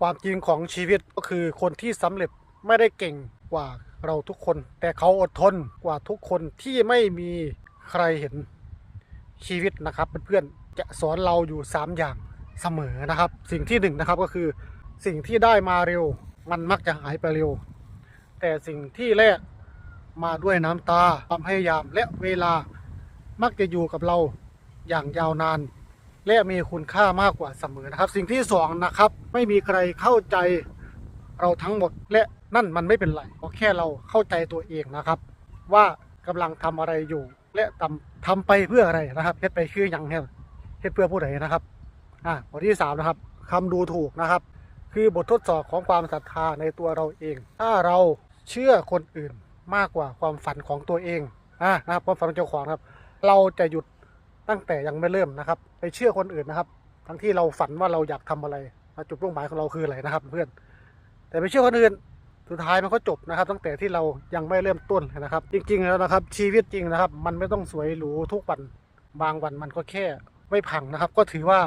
ความจริงของชีวิตก็คือคนที่สำเร็จไม่ได้เก่งกว่าเราทุกคน แต่เขาอดทนกว่าทุกคนที่ไม่มีใครเห็นชีวิตนะครับเพื่อนๆจะสอนเราอยู่ 3 อย่างเสมอนะครับ สิ่งที่หนึ่งนะครับก็คือสิ่งที่ได้มาเร็ว มันมักจะหายไปเร็ว แต่สิ่งที่แรกมาด้วยน้ำตาความพยายามและเวลามักจะอยู่กับเราอย่างยาวนาน และมีคุณค่ามากกว่าเสมอนะครับ สิ่งที่สองนะครับ ไม่มีใครเข้าใจเราทั้งหมด และนั่นมันไม่เป็นไรเพราะแค่เราเข้าใจตัวเองนะครับ ว่ากำลังทำอะไรอยู่ และทำทำไปเพื่ออะไรนะครับเฮ็ดไปคืออย่างเนี่ยเฮ็ดเพื่อผู้ใดนะครับอ่าข้อที่สามนะครับคำดูถูกนะครับ คือบททดสอบของความศรัทธาในตัวเราเอง ถ้าเราเชื่อคนอื่นมากกว่าความฝันของตัวเองอ่านะครับความฝันของเจ้าของครับ เราจะหยุด ตั้งแต่ยังไม่เริ่มนะครับ ไปเชื่อคนอื่นนะครับ ทั้งที่เราฝันว่าเราอยากทำอะไรจุดมุ่งหมายของเราคืออะไรนะครับ เพื่อน แต่ไปเชื่อคนอื่นสุดท้ายมันก็จบนะครับ ตั้งแต่ที่เรายังไม่เริ่มต้นนะครับ จริง ๆ แล้วนะครับ ชีวิตจริงนะครับ มันไม่ต้องสวยหรูทุกวันบางวันมันก็แค่ไม่พังนะครับ ก็ถือว่า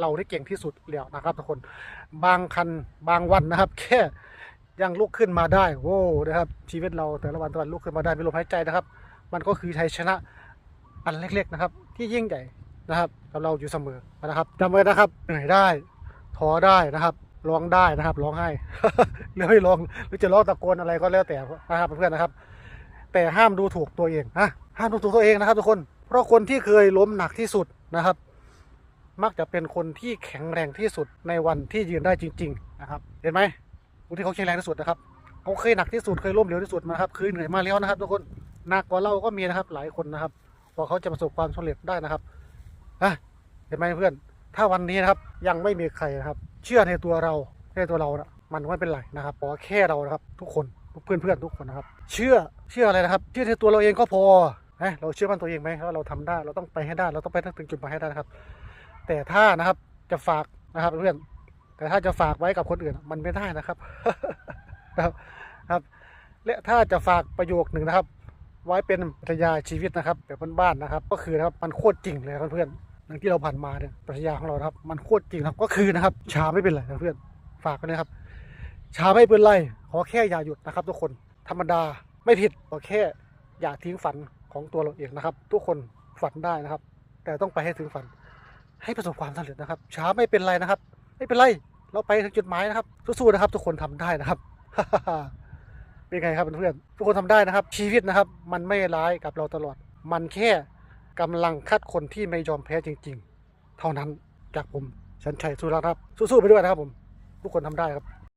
เราได้เก่งที่สุดแล้วนะครับทุกคนบางคันบางวันนะครับ แค่ยังลุกขึ้นมาได้โว้นะครับชีวิตเราแต่ละวันแต่ละวันลุกขึ้นมาได้มีลมหายใจนะครับ มันก็คือชัยชนะ อันเล็กๆนะครับ ที่ยิ่งใหญ่นะครับกับเราอยู่เสมอนะครับจำไว้นะครับเหนื่อยได้ท้อได้นะครับร้องได้นะครับร้องไห้หรือไม่ร้องหรือจะร้องตะโกนอะไรก็แล้วแต่นะครับเพื่อนๆนะครับ แต่ห้ามดูถูกตัวเองนะห้ามดูถูกตัวเองนะครับทุกคน เพราะคนที่เคยล้มหนักที่สุดนะครับ มักจะเป็นคนที่แข็งแรงที่สุดในวันที่ยืนได้จริง ๆ นะครับ เห็นไหมคนที่เขาแข็งแรงที่สุดนะครับเขาเคยหนักที่สุดเคยล้มเหลวที่สุดนะครับเคยเหนื่อยมาแล้วนะครับ ทุกคนหนักกว่าเราก็มีนะครับหลายคนนะครับ กว่าเขาจะประสบความสำเร็จได้นะครับอะเห็นไหมเพื่อน ถ้าวันนี้นะครับยังไม่มีใครนะครับ เชื่อในตัวเราในตัวเรานะมันไม่เป็นไรนะครับขอแค่เรานะครับ ทุกคนเพื่อนเพื่อนทุกคนนะครับ เชื่อเชื่ออะไรนะครับ เชื่อในตัวเราเองก็พอนะเราเชื่อมั่นตัวเองไหมว่าเราทำได้เราต้องไปให้ได้ เราต้องไปถึงจุดหมายให้ได้นะครับ แต่ถ้านะครับจะฝากนะครับเพื่อนแต่ถ้าจะฝากไว้กับคนอื่นมันไม่ได้นะครับ ครับครับและถ้าจะฝากประโยคหนึ่งนะครับ ไว้เป็นปรัชญาชีวิตนะครับแบบบ้านๆนะครับ ก็คือนะครับมันโคตรจริงเลยเพื่อนๆอย่างที่เราผ่านมาเนี่ยปรัชญาของเราครับ มันโคตรจริงครับก็คือนะครับชาไม่เป็นไรนะเพื่อนฝากกันนะครับชาไม่เป็นไรขอแค่อย่าหยุดนะครับ ทุกคนธรรมดาไม่ผิดขอแค่อย่าทิ้งฝันของตัวเราเองนะครับ ทุกคนฝันได้นะครับ แต่ต้องไปให้ถึงฝัน ให้ประสบความสำเร็จนะครับช้าไม่เป็นไรนะครับ ไม่เป็นไร เราไปถึงจุดหมายนะครับสู้ๆนะครับ ทุกคนทำได้นะครับ เป็นไงครับเพื่อนๆทุกคนทำได้นะครับ ชีวิตนะครับ มันไม่ร้ายกับเราตลอด มันแค่กำลังคัดคนที่ไม่ยอมแพ้จริง ๆ เท่านั้นจากผมชันชัยสุรัตน์ครับสู้ๆไปด้วยนะครับผม ทุกคนทำได้ครับ